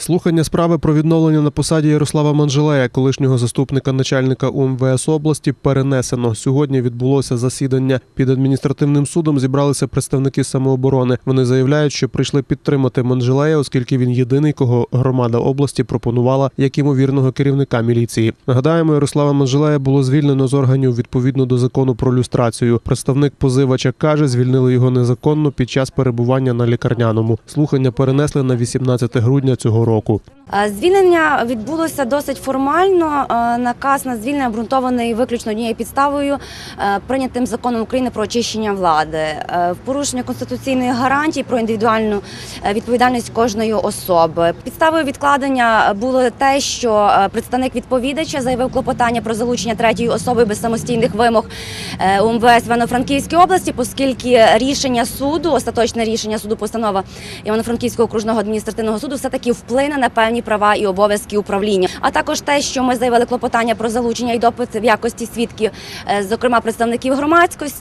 Слухання справи про відновлення на посаді Ярослава Манжелея, колишнього заступника начальника УМВС області, перенесено. Сьогодні відбулося засідання. Під адміністративним судом зібралися представники самооборони. Вони заявляють, що прийшли підтримати Манжелея, оскільки він єдиний, кого громада області пропонувала як ймовірного керівника міліції. Нагадаємо, Ярослава Манжелея було звільнено з органів відповідно до закону про люстрацію. Представник позивача каже, звільнили його незаконно під час перебування на лікарняному. Слухання перенесли на 18 грудня цього року. Е, Звільнення відбулося досить формально. Е, Наказ на звільнення обґрунтований виключно однією підставою, е, прийнятим законом України про очищення влади, Е, в порушення конституційної гарантії про індивідуальну е, відповідальність кожної особи. Підставою відкладення було те, що е, представник відповідача заявив клопотання про залучення третьої особи без самостійних вимог е, УМВС Івано-Франківській області, оскільки рішення суду, остаточне рішення суду, постанова Івано-Франківського окружного адміністративного суду, все таки вплине на певні права і обов'язки управління. А також те, що ми заявили клопотання про залучення і допит в якості свідків, е, зокрема представників громадськості.